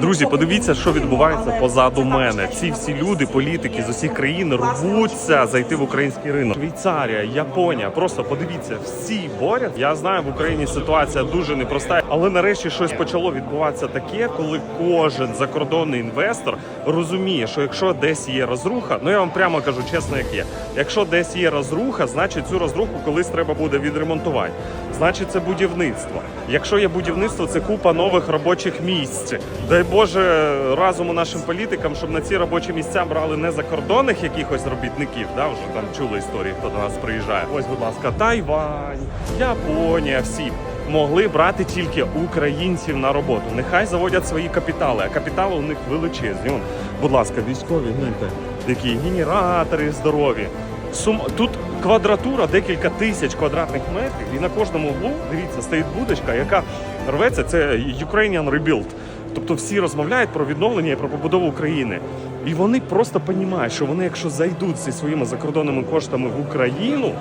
Друзі, подивіться, що відбувається позаду мене. Ці всі люди, політики з усіх країн рвуться зайти в український ринок. Швейцарія, Японія. Просто подивіться, всі борять. Я знаю, в Україні ситуація дуже непроста, але нарешті щось почало відбуватися таке, коли кожен закордонний інвестор розуміє, що якщо десь є розруха, ну я вам прямо кажу чесно, як є. Якщо десь є розруха, значить цю розруху колись треба буде відремонтувати. Значить, це будівництво. Якщо є будівництво, це купа нових робочих місць. Дай Боже разуму нашим політикам, щоб на ці робочі місця брали не закордонних якихось робітників, да, вже там чули історії, хто до нас приїжджає. Ось, будь ласка, Тайвань, Японія, всі. Могли брати тільки українців на роботу. Нехай заводять свої капітали, а капітали у них величезні. Вон, будь ласка, військові, гляньте, які генератори здорові. Сум... Тут квадратура декілька тисяч квадратних метрів, і на кожному углу, дивіться, стоїть будочка, яка рветься. Це Ukrainian Rebuild. Тобто всі розмовляють про відновлення і про побудову України. І вони просто розуміють, що вони, якщо зайдуть зі своїми закордонними коштами в Україну,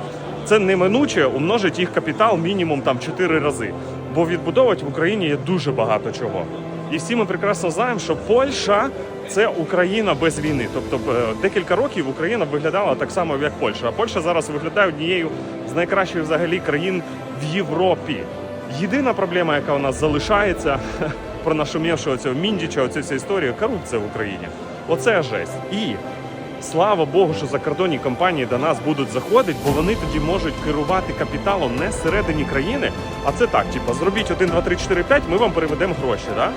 це неминуче умножить їх капітал мінімум там 4 рази. Бо відбудовувати в Україні є дуже багато чого. І всі ми прекрасно знаємо, що Польща це Україна без війни. Тобто е, декілька років Україна виглядала так само, як Польща. А Польща зараз виглядає однією з найкращих взагалі країн в Європі. Єдина проблема, яка у нас залишається про нашумівшого цього Міндіча, оцю всю історію, корупція в Україні. Оце жесть. І Слава Богу, що закордонні компанії до нас будуть заходити, бо вони тоді можуть керувати капіталом не всередині країни, а це так, типу, зробіть 1, 2, 3, 4, 5, ми вам переведемо гроші. Да?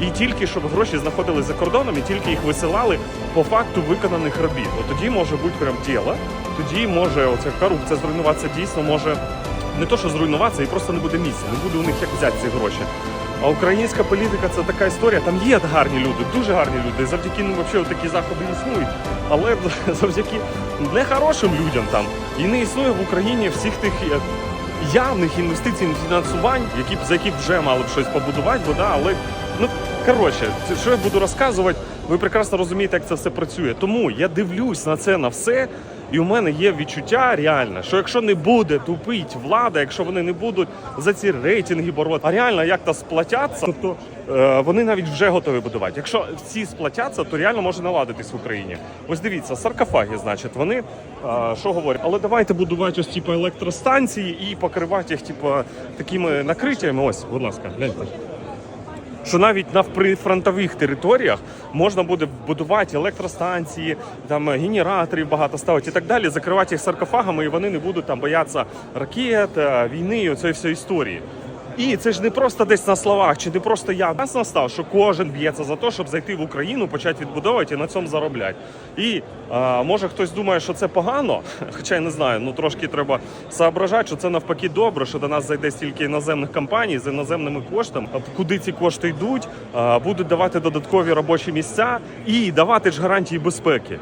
І тільки щоб гроші знаходились за кордоном, і тільки їх висилали по факту виконаних робіт. От тоді може бути прям діло, тоді може оця корупція зруйнуватися дійсно може не то, що зруйнуватися, і просто не буде місця, не буде у них як взяти ці гроші. А українська політика це така історія. Там є гарні люди, дуже гарні люди. Завдяки ним взагалі такі заходи існують. Але завдяки нехорошим людям там і не існує в Україні всіх тих е, явних інвестицій фінансувань, які б за які вже мали б щось побудувати, бо да, але ну коротше, що я буду розказувати, ви прекрасно розумієте, як це все працює. Тому я дивлюсь на це на все. І у мене є відчуття реальне, що якщо не буде тупить влада, якщо вони не будуть за ці рейтинги боротися, а реально як то сплатяться, тобто е, вони навіть вже готові будувати. Якщо всі сплатяться, то реально може наладитись в Україні. Ось дивіться, саркофаги, значить, вони е, що говорять, але давайте будувати ось типу електростанції і покривати їх, типу, такими накриттями. Ось, будь ласка, гляньте що навіть на прифронтових територіях можна буде будувати електростанції, там генераторів багато ставити і так далі, закривати їх саркофагами, і вони не будуть там боятися ракет, війни, війни, оцієї всієї історії. І це ж не просто десь на словах, чи не просто я нас настав, що кожен б'ється за те, щоб зайти в Україну, почати відбудовувати і на цьому заробляти. І а, може хтось думає, що це погано, хоча я не знаю, ну трошки треба соображати, що це навпаки добре, що до нас зайде стільки іноземних компаній з іноземними коштами. Куди ці кошти йдуть, а, будуть давати додаткові робочі місця і давати ж гарантії безпеки.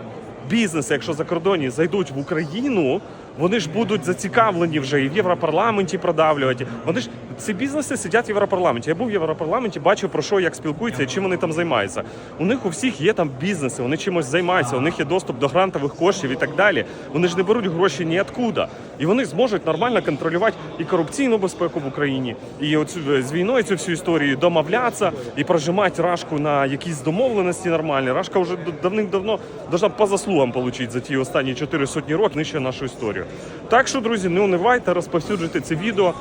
Бізнеси, якщо закордонні зайдуть в Україну, вони ж будуть зацікавлені вже і в Європарламенті продавлювати. Вони ж ці бізнеси сидять в Європарламенті. Я був в Європарламенті, бачив про що як спілкуються і чим вони там займаються. У них у всіх є там бізнеси, вони чимось займаються, у них є доступ до грантових коштів і так далі. Вони ж не беруть гроші ніоткуда. І вони зможуть нормально контролювати і корупційну безпеку в Україні, і оцю з війною цю всю історію домовлятися і прожимати рашку на якісь домовленості нормальні. Рашка вже давним-давно должна по заслугам отримати за ті останні чотири сотні років нижче нашу історію. Так що, друзі, не унивайте, розповсюджуйте це відео.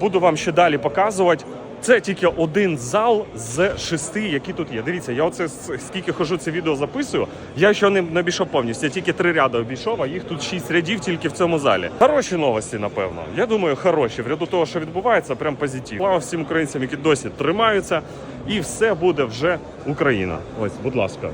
Буду вам ще далі показувати. Це тільки один зал з шести, які тут є. Дивіться, я оце скільки хожу це відео записую. Я ще не, не обійшов повністю. Я тільки три ряди обійшов, а їх тут шість рядів тільки в цьому залі. Хороші новості, напевно. Я думаю, хороші. В ряду того, що відбувається, прям позитив. Слава всім українцям, які досі тримаються, і все буде вже Україна. Ось, будь ласка,